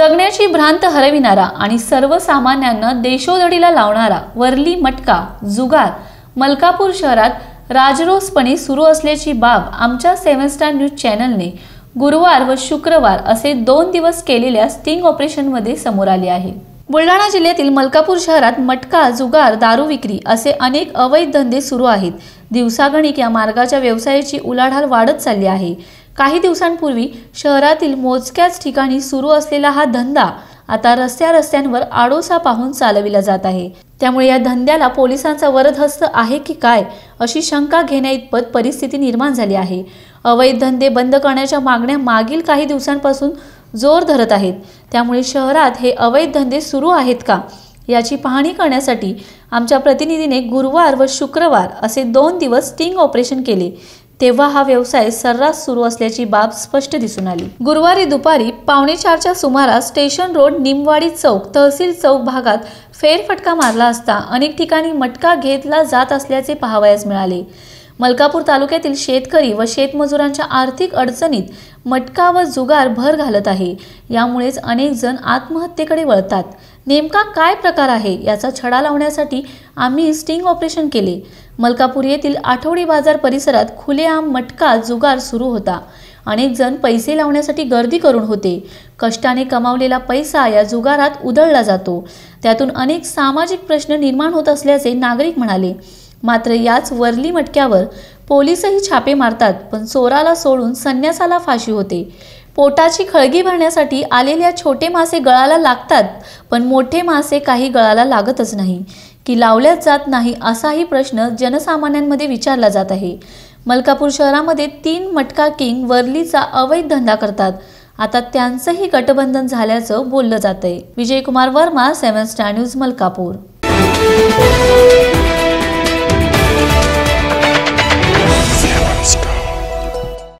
जगण्याची भ्रांत हरविणारा आणि सर्वसामान्यांना देशोधडीला लावणारा वरली मटका जुगार मलकापूर शहरात राजरोसपणे सुरू असल्याची बाब आमच्या सेव्हन स्टार न्यूज चॅनलने गुरुवार व शुक्रवार असे दोन दिवस केलेल्या स्टिंग ऑपरेशनमध्ये समोर आले आहे. बुलढाणा जिल्ह्यातील मलकापूर शहरात मटका जुगार दारू विक्री असे अनेक अवैध धंदे सुरू आहेत. दिवसागणिक या मार्गाच्या व्यवसायाची उलाढाल वाढत चालली आहे. काही दिवसांपूर्वी शहरातील मोजक्याच ठिकाणी सुरू असलेला हा धंदा आता रस्त्या रस्त्यांवर आडोसा पाहून चालविला जात आहे. त्यामुळे या धंद्याला पोलिसांचा वरदहस्त आहे की काय अशी शंका घेण्याइतपत परिस्थिती निर्माण झाली आहे. अवैध धंदे बंद करण्याच्या मागण्या मागील काही दिवसांपासून जोर धरत आहेत. त्यामुळे शहरात हे अवैध धंदे सुरू आहेत का याची पाहणी करण्यासाठी आमच्या प्रतिनिधीने गुरुवार व शुक्रवार असे दोन दिवस स्टिंग ऑपरेशन केले. तेव्हा हा व्यवसाय सर्रास सुरू असल्याची बाब स्पष्ट दिसून आली. गुरुवारी दुपारी पावणे चारच्या सुमारास स्टेशन रोड निमवाडी चौक तहसील चौक भागात फेरफटका मारला असता अनेक ठिकाणी मटका घेतला जात असल्याचे पाहावयास मिळाले. मलकापूर तालुक्यातील शेतकरी व शेतमजुरांच्या आर्थिक अडचणीत मटका व जुगार भर घालत आहे. यामुळेच अनेक जण आत्महत्येकडे वळतात. नेमका काय प्रकार आहे याचा छडा लावण्यासाठी आम्ही स्टिंग ऑपरेशन केले. मलकापूर येथील आठवडी बाजार परिसरात खुलेआम मटका जुगार सुरू होता. अनेक जण पैसे लावण्यासाठी गर्दी करून होते. कष्टाने कमावलेला पैसा या जुगारात उधळला जातो. त्यातून अनेक सामाजिक प्रश्न निर्माण होत असल्याचे नागरिक म्हणाले. मात्र याच वरली मटक्यावर पोलीसही छापे मारतात पण चोराला सोडून संन्यासाला फाशी होते. पोटाची खळगी भरण्यासाठी आलेल्या छोटे मासे गळाला लागतात पण मोठे मासे काही गळाला लागतच नाही. की लावल्याच जात नाही असाही प्रश्न जनसामान्यांमध्ये विचारला जात आहे. मलकापूर शहरामध्ये तीन मटका किंग वर्लीचा अवैध धंदा करतात. आता त्यांचंही गटबंधन झाल्याचं बोललं जात आहे Vijaykumar Verma seven star news Malkapur.